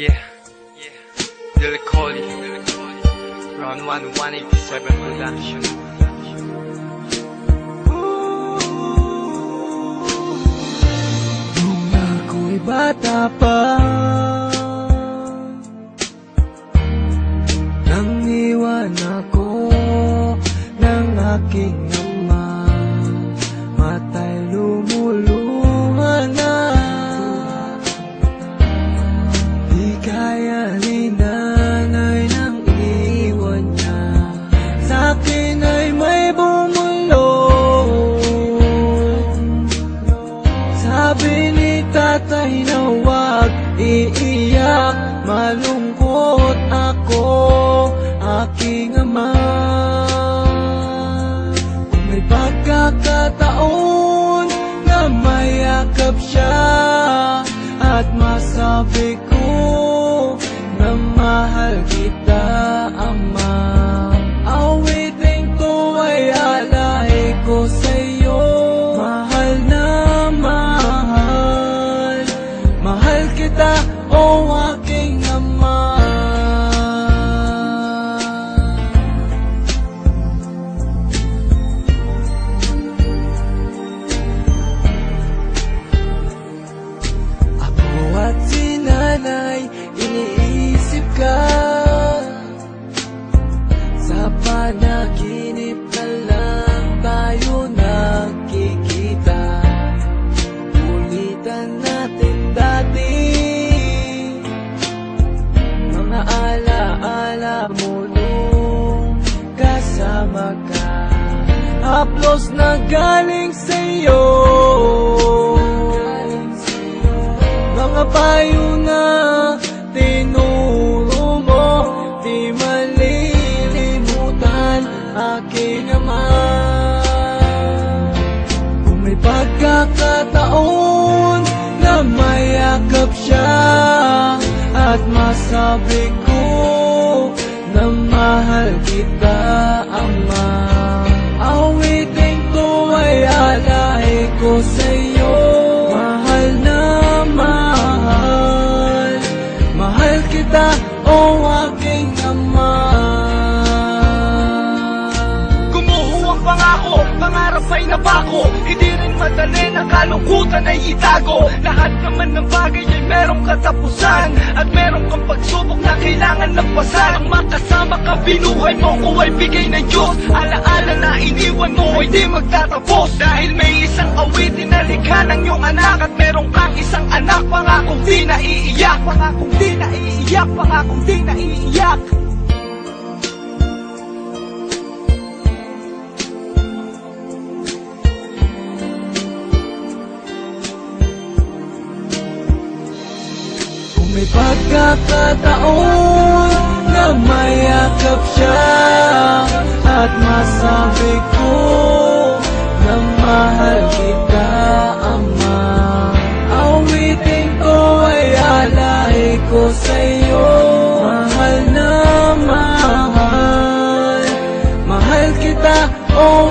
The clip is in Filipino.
Yeah, yeah. Lil Collie. Round 1, 187 production. Iiyak Malungkot ako, aking ama. Kung may pagkakataon na mayakap siya At masabi ko na mahal kita, Haplos na galing sa'yo. Mga payo na tinuro mo Di malilimutan aking ama Kung may pagkakataon na mayakap siya At masabi ko na mahal kita, ama ko sa'yo. Mahal na mahal. Mahal kita, o aking ama. Gumuho ang pangako, pangarap ay nabako Hindi madali na kalungkutan ay itago. Lahat naman ng bagay ay merong katapusan. At meron kang pagsubok na kailangan ng pasan Ang makasama ka, binuhay mo ko ay bigay ng Diyos. Alaala na iniwan mo ay di magtatapos. Dahil may isang awitin na likha ng iyong anak. At meron kang isang anak, pangakong di naiiyak Pangakong di naiiyak, pangakong di naiiyak may pagkakataon na mayakap siya At masabi ko na mahal kita ama. Awitin ko ay alay ko sa'yo. Mahal na mahal. Mahal kita oh